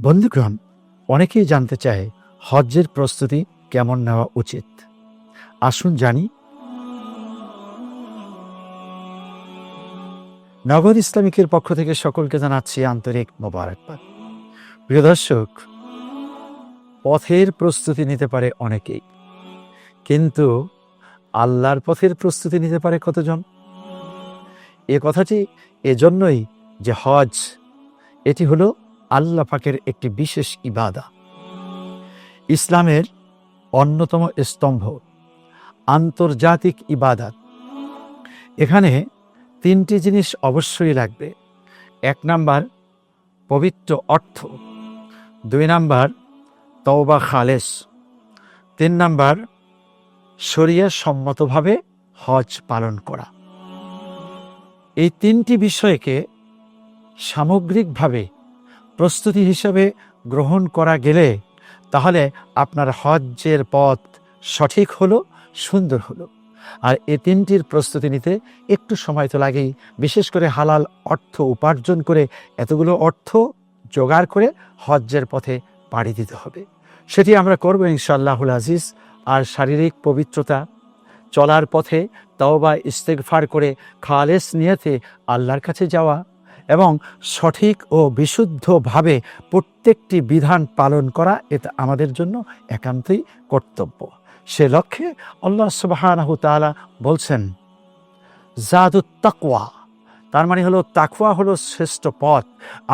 বন্ধুগণ, অনেকেই জানতে চায় হজ্জের প্রস্তুতি কেমন নেওয়া উচিত। আসুন জানি। নগর ইসলামিকের পক্ষ থেকে সকলকে জানাচ্ছি আন্তরিক মোবারকবাদ। প্রিয় দর্শক, পথের প্রস্তুতি নিতে পারে অনেকেই, কিন্তু আল্লাহর পথের প্রস্তুতি নিতে পারে কতজন? এ কথাটি এজন্যই যে হজ এটি হলো আল্লাহ পাকের একটি বিশেষ ইবাদা। ইসলামের অন্যতম স্তম্ভ, আন্তর্জাতিক ইবাদাত। এখানে তিনটি জিনিস অবশ্যই লাগবে। এক নাম্বার, পবিত্র অর্থ। দুই নাম্বার, তওবা খালেস। তিন নাম্বার শরিয়া সম্মতভাবে হজ পালন করা। এই তিনটি বিষয়কে সামগ্রিকভাবে প্রস্তুতি হিসাবে গ্রহণ করা গেলে তাহলে আপনার হজ্জের পথ সঠিক হলো, সুন্দর হলো। আর এ তিনটির প্রস্তুতি নিতে একটু সময় তো লাগেই, বিশেষ করে হালাল অর্থ উপার্জন করে এতগুলো অর্থ জোগাড় করে হজ্জের পথে পাড়ি দিতে হবে। সেটি আমরা করব ইনশাল্লাহুল আজিজ। আর শারীরিক পবিত্রতা, চলার পথে তাওবা, ইস্তেগফার করে খালেস নিয়েতে আল্লাহর কাছে যাওয়া এবং সঠিক ও বিশুদ্ধভাবে প্রত্যেকটি বিধান পালন করা এটা আমাদের জন্য একান্তই কর্তব্য। সে লক্ষ্যে আল্লাহ তাআলা বলছেন জাদু তাকওয়া তার মানে হলো তাকুয়া হলো শ্রেষ্ঠ পথ।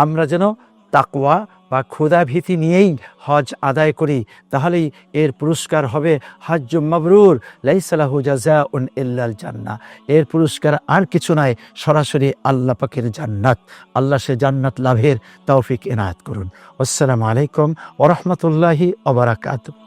আমরা যেন তাকওয়া বা ক্ষুদা ভীতি নিয়েই হজ আদায় করি, তাহলেই এর পুরস্কার হবে হজ মাবরুর, লাইসালাহু জাজা উন ইল্লাল জান্না এর পুরস্কার আর কিছু নাই, সরাসরি আল্লাহ পাকের জান্নাত। আল্লাহ সে জান্নাত লাভের তৌফিক এনায়াত করুন। আসসালামু আলাইকুম ওরহমতুল্লাহি ওবরাকাতুহ